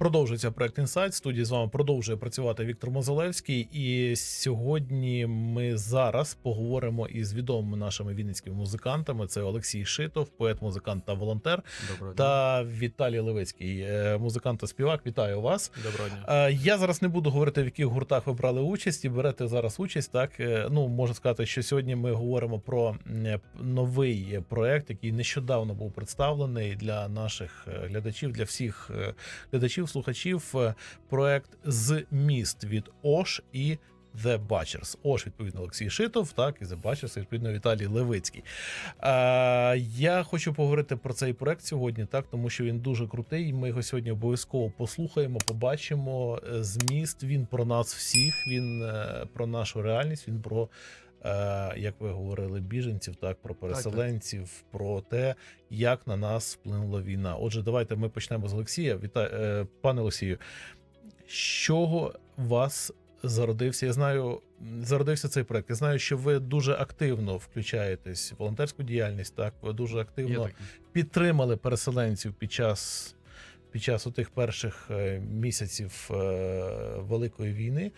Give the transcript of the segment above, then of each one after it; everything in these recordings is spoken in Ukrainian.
Продовжується проект Інсайт. Студії з вами продовжує працювати Віктор Мозолевський. І сьогодні ми зараз поговоримо із відомими нашими вінницькими музикантами. Це Олексій Шитов, поет, музикант та волонтер, Доброго дня. та Віталій Левицький, е, музикант та співак. Вітаю вас. Доброго дня. Е, Я зараз не буду говорити, в яких гуртах ви брали участь і берете зараз участь. Так Е, ну можна сказати, що сьогодні ми говоримо про новий проект, який нещодавно був представлений для наших глядачів, для всіх глядачів, слухачів. Е, Проект міст від Ош і. The Butchers. Ош, відповідно, Олексій Шитов, так, і The Butchers, відповідно, Віталій Левицький. Е, я хочу поговорити про цей проект сьогодні, так, тому що він дуже крутий. Ми його сьогодні обов'язково послухаємо, побачимо. Е, Зміст він про нас всіх, він е, про нашу реальність, він про. Е, Як ви говорили, біженців, так про переселенців, про те, як на нас вплинула війна. Отже, давайте ми почнемо з Олексія. Віта... е, Пане Олексію, з чого вас зародився? Я знаю, зародився цей проект. Я знаю, що ви дуже активно включаєтесь в волонтерську діяльність. Так, ви дуже активно таке. підтримали переселенців під час, під час отих перших е, місяців Великої війни.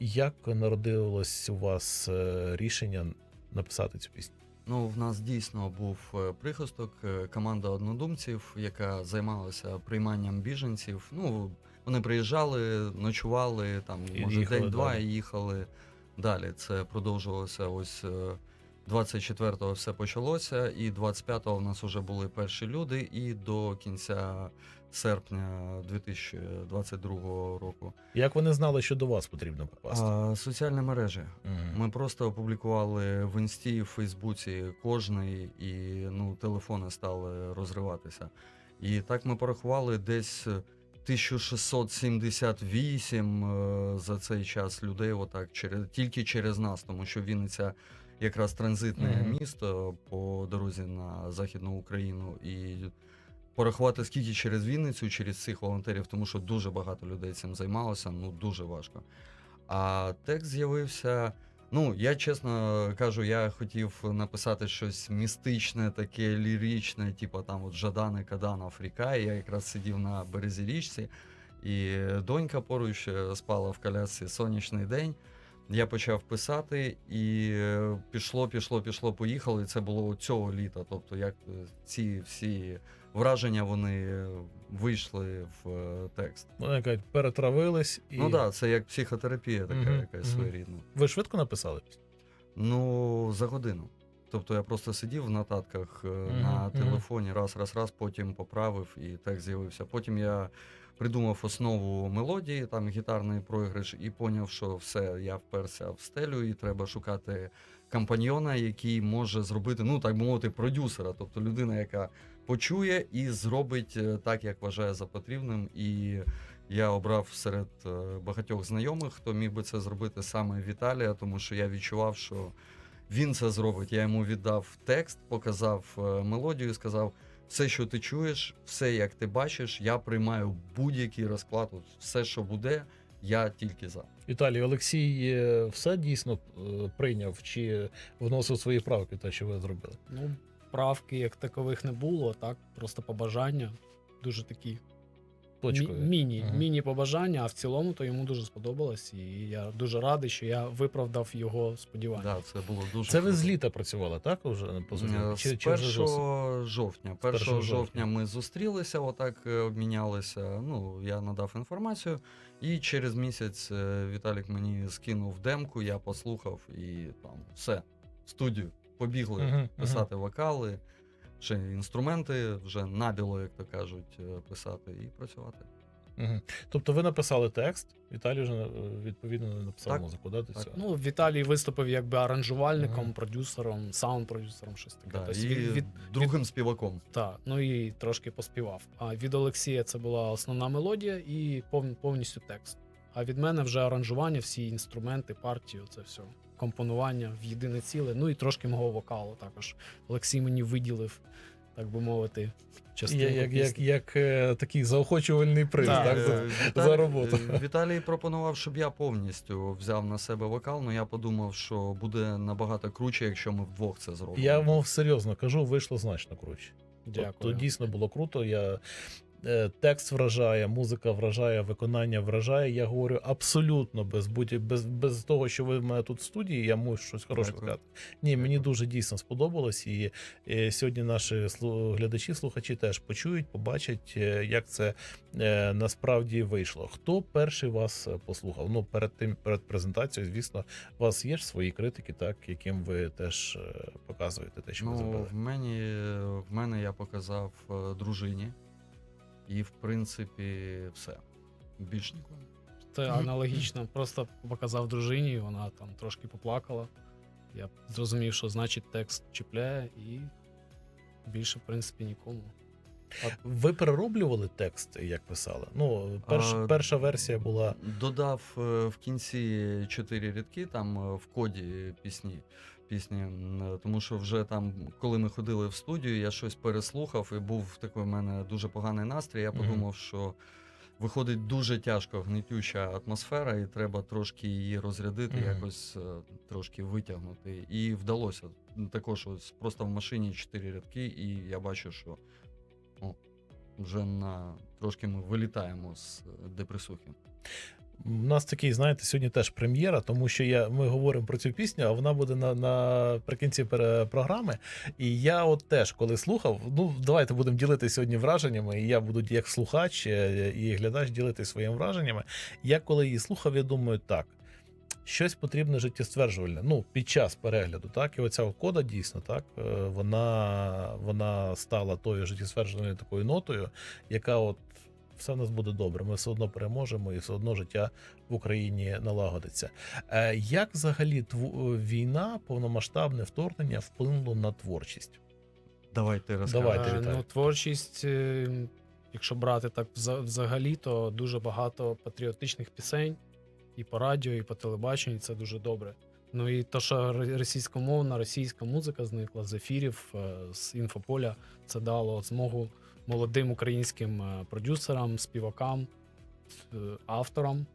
Як народилось у вас е, рішення написати цю пісню? Ну, в нас дійсно був е, прихисток, е, команда однодумців, яка займалася прийманням біженців. Ну, вони приїжджали, ночували там, І може, день-два і їхали далі. Це продовжувалося ось. е, 24-го все почалося, і 25-го в нас вже були перші люди, і до кінця серпня 2022 року. Як вони знали, що до вас потрібно попасти? А, соціальні мережі. Мгм. Ми просто опублікували в інсті, в Фейсбуці кожний, і ну, телефони стали розриватися. І так ми порахували десь 1678 е, за цей час людей, отак, через, тільки через нас, тому що Вінниця якраз транзитне Мгм. місто по дорозі на Західну Україну. І порахувати скільки через Вінницю, через цих волонтерів, тому що дуже багато людей цим займалося, ну дуже важко. А текст з'явився. Ну, я чесно кажу, я хотів написати щось містичне, таке ліричне, типу там от Жадани Кадан Африка. І я якраз сидів на березі річці, і донька поруч е, спала в колясці сонячний день. Я почав писати, і е, пішло, пішло, пішло, поїхало. І це було цього літа. Тобто, як е, ці всі враження вони вийшли в е, текст. Вони кажуть, перетравились і Ну так, да, це як психотерапія, така Мгм, якась мгм. своєрідна. ви швидко написали? Ну, за годину. Тобто я просто сидів в нотатках е, на телефоні, раз, раз, раз, потім поправив і текст з'явився. Потім я придумав основу мелодії, там гітарний проіграш, і поняв, що все, я вперся в стелю, і треба шукати компаньйона, який може зробити, ну так би мовити, продюсера, тобто людина, яка почує і зробить е, так, як вважає за потрібним. І я обрав серед е, багатьох знайомих, хто міг би це зробити саме Віталія, тому що я відчував, що він це зробить. Я йому віддав текст, показав е, мелодію сказав: все, що ти чуєш, все, як ти бачиш, я приймаю будь-який розклад. От все, що буде, я тільки за. Віталій Олексій е, все дійсно е, прийняв чи вносив свої правки, те, що ви зробили? Ну, правки як такових не було, так, просто побажання. Дуже такі Точкові. мі- міні, Ага. міні побажання, а в цілому то йому дуже сподобалось. І я дуже радий, що я виправдав його сподівання. Да, це було дуже Це ви з літа працювали, так? Уже по? Е, Чи, З чи вже з осені? 1 жовтня. 1 1 жовтня. жовтня ми зустрілися, отак е, обмінялися. Ну, я надав інформацію. І через місяць е, Віталік мені скинув демку, я послухав і там все, студію. Побігли Мгм, писати вокали, ще інструменти вже набіло, як то кажуть, е, писати і працювати. Мгм. Тобто ви написали текст, Віталій вже е, відповідно написав Так, музику, да, так. цього? Ну, Віталій виступив якби аранжувальником, Ага. продюсером, саунд-продюсером, щось таке. Да, Тобто і від, від, другим співаком. та, ну і трошки поспівав. А від Олексія це була основна мелодія і пов, повністю текст. А від мене вже аранжування, всі інструменти, партію, це все. Компонування в єдине ціле. Ну і трошки мого вокалу також. Олексій мені виділив, так би мовити, частину. як, як, пісні. як е, такий заохочувальний приз, Так, так? Е, за- Віталій- за роботу. е, Віталій пропонував, щоб я повністю взяв на себе вокал, але я подумав, що буде набагато круче, якщо ми вдвох це зробимо. Я мов серйозно кажу, вийшло значно круче. Дякую. То дійсно було круто. Я текст вражає, музика вражає, виконання вражає. Я говорю абсолютно без будь без, без того, що ви в мене тут в студії, я можу щось хороше Дякую. сказати. Ні, мені дуже дійсно сподобалось, і, е, сьогодні наші глядачі, слухачі теж почують, побачать, е, як це е, насправді вийшло. Хто перший вас е, послухав? Ну, перед тим, перед презентацією, звісно, у вас є ж свої критики, так, яким ви теж е, показуєте те, що ви Ну, зробили. в мені, в мене я показав е, дружині, і в принципі все. Більш нікому. Це аналогічно. Просто показав дружині, вона там трошки поплакала. Я зрозумів, що значить текст чіпляє, і більше, в принципі, нікому. А Ви перероблювали текст, як писали? Ну, перш, А, перша версія була. Додав е, в кінці чотири рядки там е, в коді пісні. Пісні, тому що вже там, коли ми ходили в студію, я щось переслухав, і був такий в мене дуже поганий настрій. Я подумав, що виходить дуже тяжко гнетюча атмосфера, і треба трошки її розрядити, якось е, трошки витягнути. І вдалося. Також ось просто в машині чотири рядки, і я бачу, що о, вже на трошки ми вилітаємо з е, депресухи. У нас такий, знаєте, сьогодні теж прем'єра, тому що я, ми говоримо про цю пісню, а вона буде на, наприкінці програми. І я от теж, коли слухав, ну давайте будемо ділитися сьогодні враженнями. І я буду як слухач е, і глядач ділитися своїми враженнями. Я коли її слухав, я думаю, так. Щось потрібне життєстверджувальне. Ну, під час перегляду, так, і оця кода дійсно так, е, вона, вона стала тою життєстверджувальною такою нотою, яка от все в нас буде добре. Ми все одно переможемо, і все одно життя в Україні налагодиться. Е, Як взагалі війна, повномасштабне вторгнення вплинуло на творчість? Давайте розкажемо. Давайте, Е, ну, творчість, е, якщо брати так взагалі, то дуже багато патріотичних пісень і по радіо, і по телебаченню, і це дуже добре. Ну і то, що російськомовна, російська музика зникла з ефірів, е, з інфополя, це дало змогу молодим українським е, продюсерам, співакам, е, авторам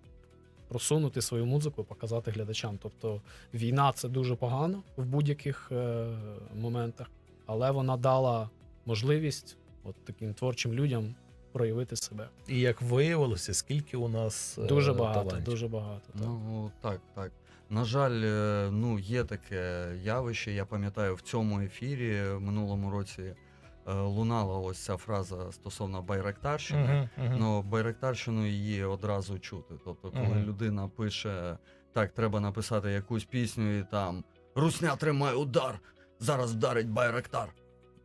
просунути свою музику, показати глядачам. Тобто війна це дуже погано в будь-яких е, моментах, але вона дала можливість от таким творчим людям проявити себе. І як виявилося, скільки у нас Дуже багато, талантів? дуже багато. Так. Ну так, так. На жаль, ну є таке явище. Я пам'ятаю, в цьому ефірі в минулому році лунала ось ця фраза стосовно Байрактарщини. uh-huh. Ну, Байрактарщину її одразу чути. Тобто, коли Мгм. людина пише, так, треба написати якусь пісню, і там Русня тримає удар, зараз вдарить Байрактар.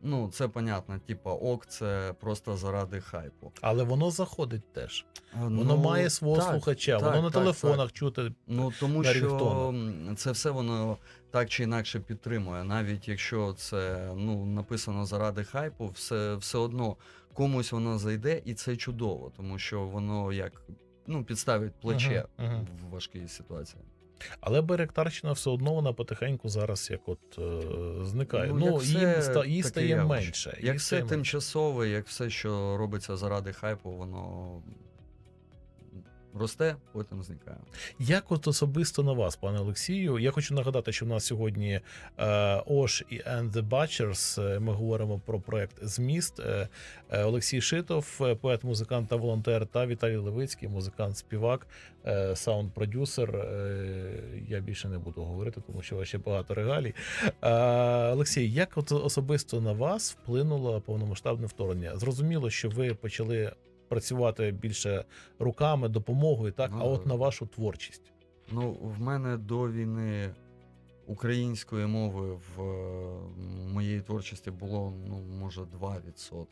Ну, це понятно, типа ок, це просто заради хайпу. Але воно заходить теж. Воно ну, має свого так, слухача, так, воно на так, телефонах чути. Ну тому що це все воно так чи інакше підтримує. Навіть якщо це ну написано заради хайпу, все, все одно комусь воно зайде, і це чудово, тому що воно як ну підставить плече Мгм, мгм. в важкій ситуації. Але Беректарщина все одно вона потихеньку зараз як от е, зникає. Ну, ну все її, ста, її стає явище. менше. її Як все стає тимчасове, як все, що робиться заради хайпу, воно росте, потім зникає. Як от особисто на вас, пане Олексію? Я хочу нагадати, що в нас сьогодні е, Ош і And the Butchers. Е, Ми говоримо про проект Зміст. Е, е, Олексій Шитов, е, поет, музикант та волонтер, та Віталій Левицький, музикант, співак, е, саунд-продюсер. Е, Я більше не буду говорити, тому що ще багато регалій. Е, Олексій, як от особисто на вас вплинуло повномасштабне вторгнення? Зрозуміло, що ви почали працювати більше руками, допомогою, так, Ну, а от на вашу творчість. Ну, в мене до війни української мови в е, моїй творчості було, ну, може, 2%.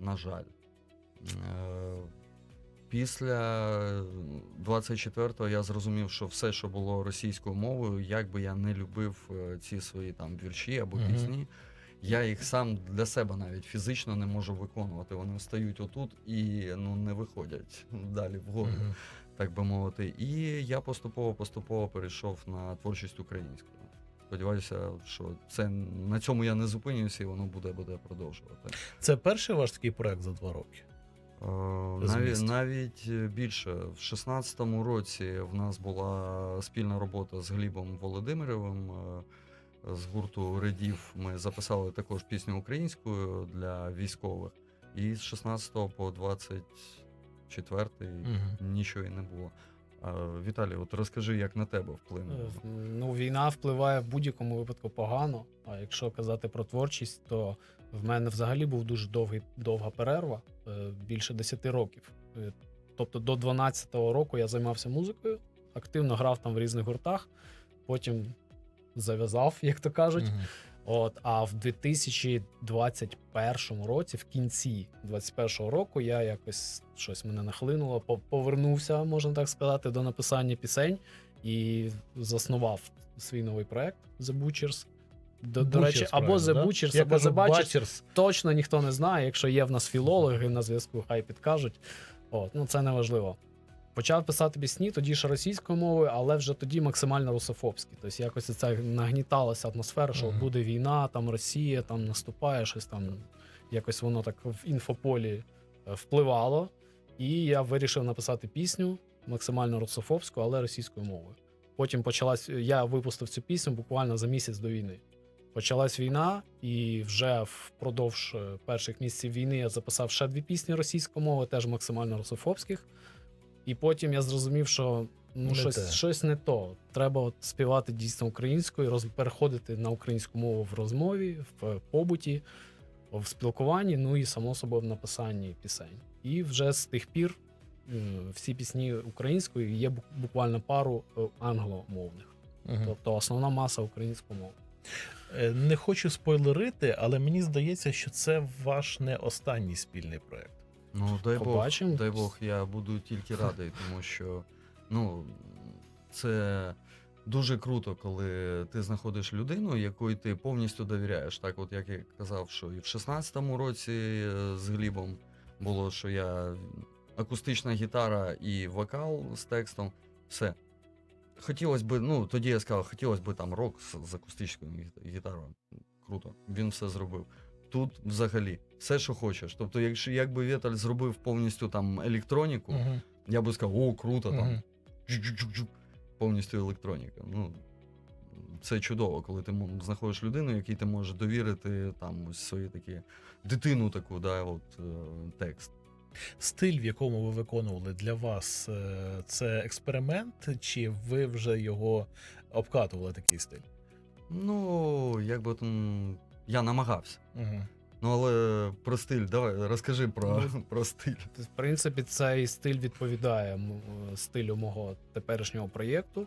На жаль. Е, Після 24-го я зрозумів, що все, що було російською мовою, як би я не любив е, ці свої там вірші або пісні, я їх сам для себе навіть фізично не можу виконувати. Вони встають отут і ну, не виходять далі вгору Мгм. так би мовити. І я поступово-поступово перейшов на творчість українську. Сподіваюся, що це на цьому я не зупинюся, і воно буде, буде продовжувати. Це перший ваш такий проект за два роки. Е, Навіть, навіть більше. В 16-му році в нас була спільна робота з Глібом Володимировим. Е, З гурту Редів ми записали також пісню українською для військових. І з 16 по 24 Мгм. нічого і не було. Віталій, от розкажи, як на тебе Е, вплинуло. Ну, війна впливає в будь-якому випадку погано. А якщо казати про творчість, то в мене взагалі був дуже довгий, довга перерва, е, більше 10 років. Е, Тобто до 12-го року я займався музикою, активно грав там в різних гуртах, потім зав'язав, як то кажуть. Мгм. От, а в 2021 році, в кінці 2021 року, я якось щось мене нахлинуло, по- повернувся, можна так сказати, до написання пісень і заснував свій новий проект The Butchers. До, до речі, або The да? Butchers, Я або кажу The Butchers. Butchers. Точно ніхто не знає. Якщо є в нас філологи на зв'язку, хай підкажуть. От, ну це не важливо. Почав писати пісні, тоді ще російською мовою, але вже тоді максимально русофобські. Тобто якось це нагніталася атмосфера, що Мгм. буде війна, там Росія там наступає, щось там якось воно так в інфополі е, впливало. І я вирішив написати пісню максимально русофобську, але російською мовою. Потім почалась. Я випустив цю пісню буквально за місяць до війни. Почалась війна, і вже впродовж е, перших місяців війни я записав ще дві пісні російською мовою, теж максимально русофобських. І потім я зрозумів, що ну, Не щось, те. щось не то. Треба от співати дійсно українською, роз, переходити на українську мову в розмові, в побуті, в спілкуванні, ну і само собою в написанні пісень. І вже з тих пір е, всі пісні українською є буквально пару е, англомовних. Мгм. Тобто основна маса української мови. Е, Не хочу спойлерити, але мені здається, що це ваш не останній спільний проект. Ну, дай Бог, дай Бог, я буду тільки радий, тому що ну, це дуже круто, коли ти знаходиш людину, якої ти повністю довіряєш. Так, от як я казав, що і в 16-му році е, з Глібом було, що я акустична гітара і вокал з текстом. Все. Хотілося б, ну тоді я сказав, хотілося б там рок з, з акустичною гітарою. Круто. Він все зробив. Тут взагалі все, що хочеш. Тобто, якщо якби Віталь зробив повністю там електроніку, Мгм. я би сказав, о, круто, там джук-джук-джук, повністю електроніка. Ну, це чудово, коли ти знаходиш людину, якій ти можеш довірити там ось свої такі дитину таку, да, от е, текст. Стиль, в якому ви виконували для вас, е, це експеримент, чи ви вже його обкатували такий стиль? Ну, як би там. Я намагався. Угу. Ну, але про стиль, давай розкажи про, Ну, про стиль. В принципі, цей стиль відповідає е, стилю мого теперішнього проєкту.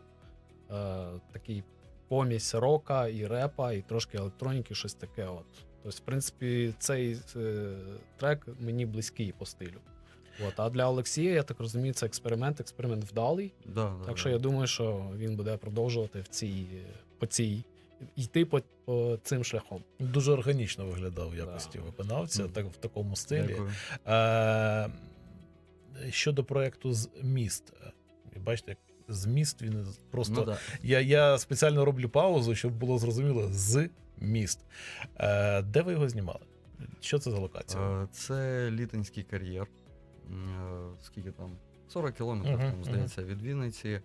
Е, такий помість рока і репа, і трошки електроніки, щось таке. От. Тобто, в принципі, цей е, трек мені близький по стилю. От. А для Олексія, я так розумію, це експеримент, експеримент вдалий. Да, да, Так да. що я думаю, що він буде продовжувати в цій, по цій, йти по, по цим шляхом. Дуже органічно виглядав в якості Да. виконавця, Мгм. так в такому стилі. Е, щодо проекту з міст, е, бачите, як з міст він просто. Ну, да. я, я спеціально роблю паузу, щоб було зрозуміло з міст. Е, де ви його знімали? Що це за локація? Е, Це літинський кар'єр. Е, Скільки там? 40 кілометрів, Мгм, там, здається, від Вінниці.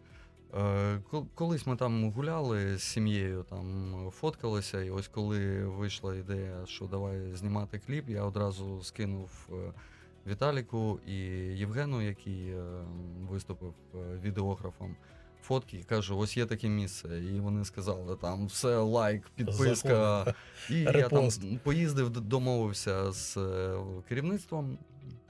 Е, кол- Колись ми там гуляли з сім'єю, там фоткалися, і ось коли вийшла ідея, що давай знімати кліп, я одразу скинув е, Віталіку і Євгену, який е, виступив відеографом. Фотки і кажу, ось є таке місце. І вони сказали, там все, лайк, підписка. І я там поїздив, домовився з керівництвом,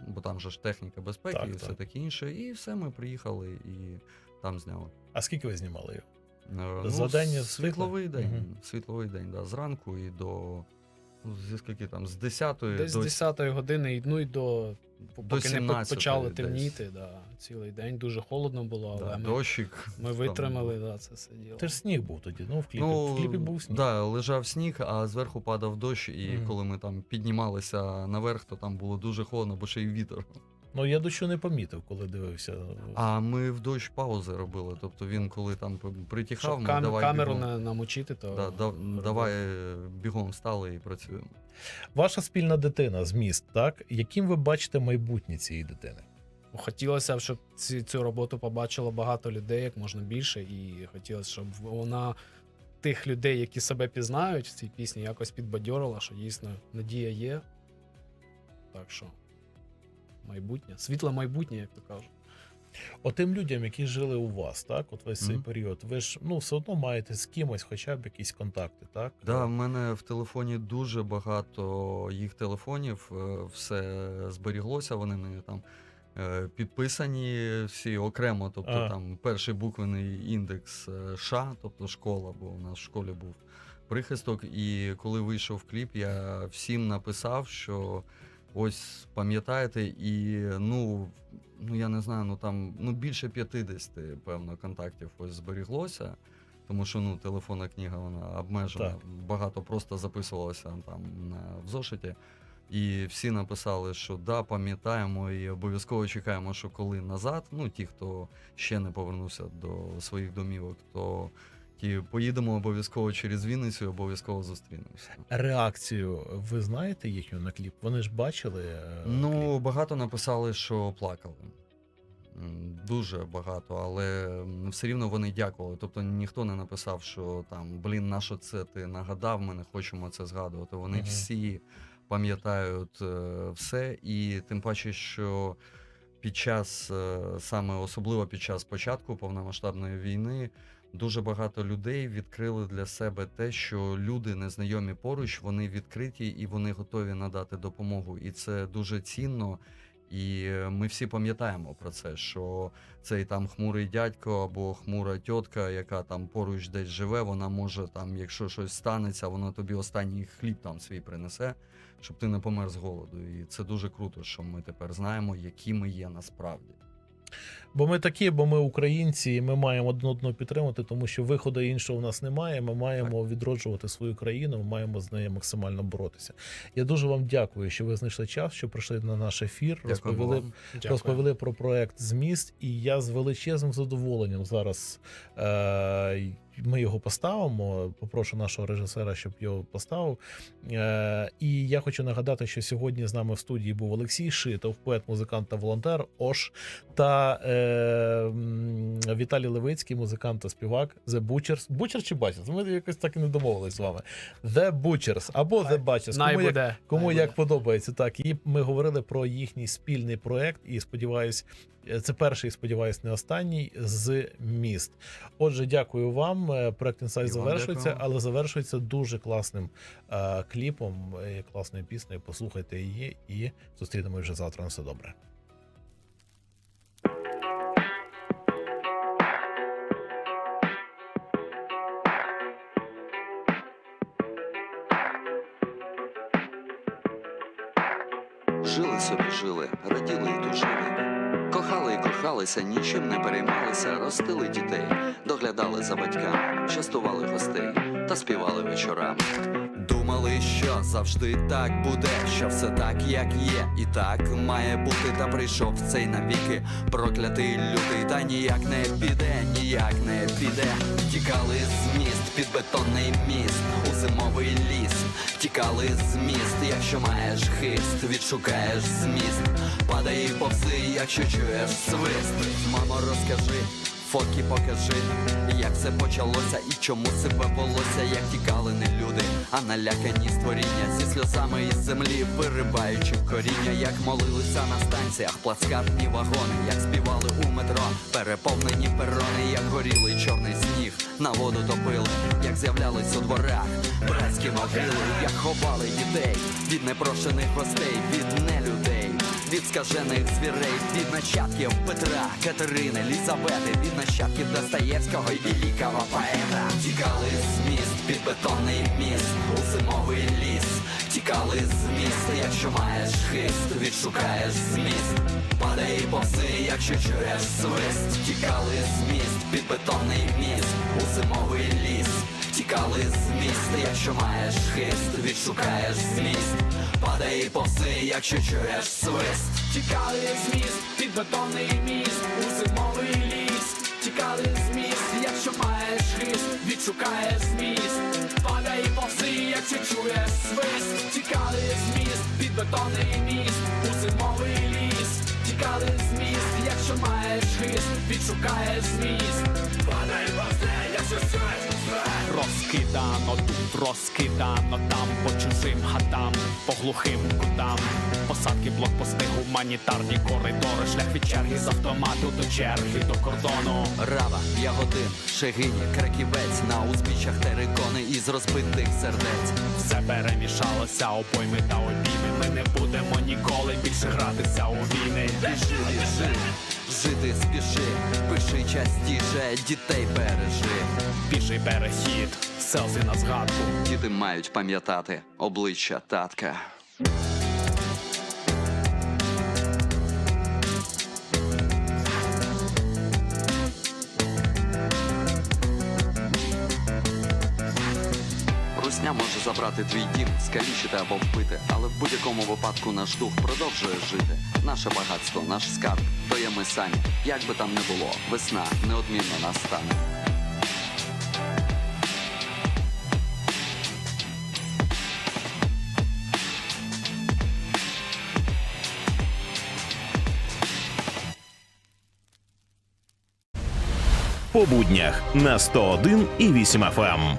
бо там же ж техніка безпеки Так, і так. все таке інше. І все, ми приїхали і там зняли. А скільки ви знімали його? Е, За день с- світло? світловий день. Мгм. Світловий день, да, зранку і до. Ну, зі скільки там, з 10 Десь з до 10-ї години, і, ну і до, До поки не 17-ї почало темніти, да, цілий день. Дуже холодно було, але да, ми, дощик. ми там. витримали да, це все діло. Це ж сніг був тоді. Ну, в кліпі, Ну, в кліпі був сніг. Да, лежав сніг, а зверху падав дощ, і Мгм. коли ми там піднімалися наверх, то там було дуже холодно, бо ще й вітер. Ну я дощу не помітив, коли дивився. А ми в дощ паузи робили. Тобто він, коли там п- притихав, Щоб ми кам- давай камеру бігом, намочити, то да, да, давай е, бігом стали і працюємо. Ваша спільна дитина з міст, так? Яким ви бачите майбутнє цієї дитини? Хотілося б, щоб ці, цю роботу побачило багато людей, як можна більше, і хотілося, щоб вона тих людей, які себе пізнають в цій пісні, якось підбадьорила, що дійсно надія є. Так що майбутнє, світле майбутнє, як то кажуть. Отим людям, які жили у вас, так, от весь цей Мгм. період, ви ж ну все одно маєте з кимось, хоча б якісь контакти, так? Да, в мене в телефоні дуже багато їх телефонів, е, все зберіглося, вони мені там е, підписані всі окремо. Тобто А. там перший буквений індекс е, ша, тобто школа, бо у нас в школі був прихисток. І коли вийшов кліп, я всім написав, що ось пам'ятаєте, і ну. Ну, я не знаю, ну там ну більше 50, певно, контактів ось зберіглося. Тому що ну, телефонна книга вона обмежена. Так. Багато просто записувалося там на, в зошиті. І всі написали, що да, пам'ятаємо і обов'язково чекаємо, що коли назад, ну ті, хто ще не повернувся до своїх домівок, то ті поїдемо обов'язково через Вінницю обов'язково зустрінемося. Реакцію ви знаєте їхню на кліп? Вони ж бачили. е, Ну, багато написали, що плакали. М, Дуже багато, але м, все рівно вони дякували. Тобто ніхто не написав, що там блін, на що це ти нагадав, ми не хочемо це згадувати. Вони Мгм. всі пам'ятають е, все, і тим паче, що під час е, саме особливо під час початку повномасштабної війни. Дуже багато людей відкрили для себе те, що люди незнайомі поруч, вони відкриті і вони готові надати допомогу. І це дуже цінно. І е, ми всі пам'ятаємо про це, що цей там хмурий дядько або хмура тітка, яка там поруч десь живе, вона може там, якщо щось станеться, вона тобі останній хліб там свій принесе, щоб ти не помер з голоду. І це дуже круто, що ми тепер знаємо, які ми є насправді. Бо ми такі, бо ми українці, і ми маємо один одного підтримати, тому що виходу іншого в нас немає. Ми маємо відроджувати свою країну, ми маємо з нею максимально боротися. Я дуже вам дякую, що ви знайшли час, що прийшли на наш ефір, дякую розповіли, вам. Дякую. розповіли про проект Зміст, і я з величезним задоволенням зараз е, ми його поставимо. Попрошу нашого режисера, щоб його поставив. Е, і я хочу нагадати, що сьогодні з нами в студії був Олексій Шитов, поет, музикант та волонтер Ош, та е, Віталій Левицький, музикант та співак The Butchers. Butchers чи Butchers? Ми якось так і не домовились з вами. The Butchers або The Butchers. Най Кому як. Кому як подобається, так і ми говорили про їхній спільний проект, і сподіваюсь, це перший, сподіваюсь, не останній з міст. Отже, дякую вам. Е, Проект Інсайт завершується, дякую. але завершується дуже класним е, кліпом, е, класною піснею. Послухайте її і зустрінемось вже завтра. На все добре. Жили собі жили, раділи й тужили. Кохали і кохалися, нічим не переймалися, ростили дітей, доглядали за батьками, частували гостей та співали вечорами. Думали, що завжди так буде, що все так, як є, і так має бути, та прийшов цей навіки проклятий лютий, та ніяк не піде, ніяк не піде. Тікали з міст під бетонний міст у зимовий ліс. Тікали з міст, якщо маєш хист, відшукаєш зміст. Падай і повзи, якщо чуєш свист. Мамо, розкажи. Фотки покажи, як все почалося і чому себе волося, як тікали не люди, а налякані створіння зі сльозами із землі, вириваючи коріння, як молилися на станціях, плацкартні вагони, як співали у метро, переповнені перони, як горілий чорний сніг, на воду топили, як з'являлись у дворах, братські могили, як ховали дітей від непрошених гостей, від нелюдей від скажених звірей, від нащадків Петра, Катерини, Лізавети, від нащадків Достоєвського і великого поета. Тікали з міст під бетонний міст у зимовий ліс. Тікали з міст, якщо маєш хист, відшукаєш зміст. Падай повзи, якщо чуєш свист. Тікали з міст під бетонний міст у зимовий ліс. Тікали з міст, якщо маєш хист, відшукаєш зміст. Падай і якщо чуєш свист. Тікали з міст під бетонний міст у зимовий ліс. Тікали з якщо маєш хист, відшукаєш зміст. Падай і якщо чуєш свист. Тікали з міст під бетонний міст у зимовий ліс. Тікали з якщо маєш хист, відшукаєш зміст. Падай і якщо чуєш свист. Розкидано, тут розкидано, там по чужим хатам, по глухим кутам. Посадки, блокпости, гуманітарні коридори, шлях від черги з автомату до черги до кордону. Рава, ягодин, шегині, краківець на узбіччях терикони із розбитих сердець. Все перемішалося, обойми та обійми. Ми не будемо ніколи більше гратися у війни. Біжи, біжи, жити спіши, пиши частіше, дітей бережи. Піший перехід, селфі на згадку. Діти мають пам'ятати обличчя татка. Русня може забрати твій дім, скалічити або вбити, але в будь-якому випадку наш дух продовжує жити. Наше багатство, наш скарб, то є ми самі. Як би там не було, весна неодмінно настане. по буднях на 101 і 8 FM.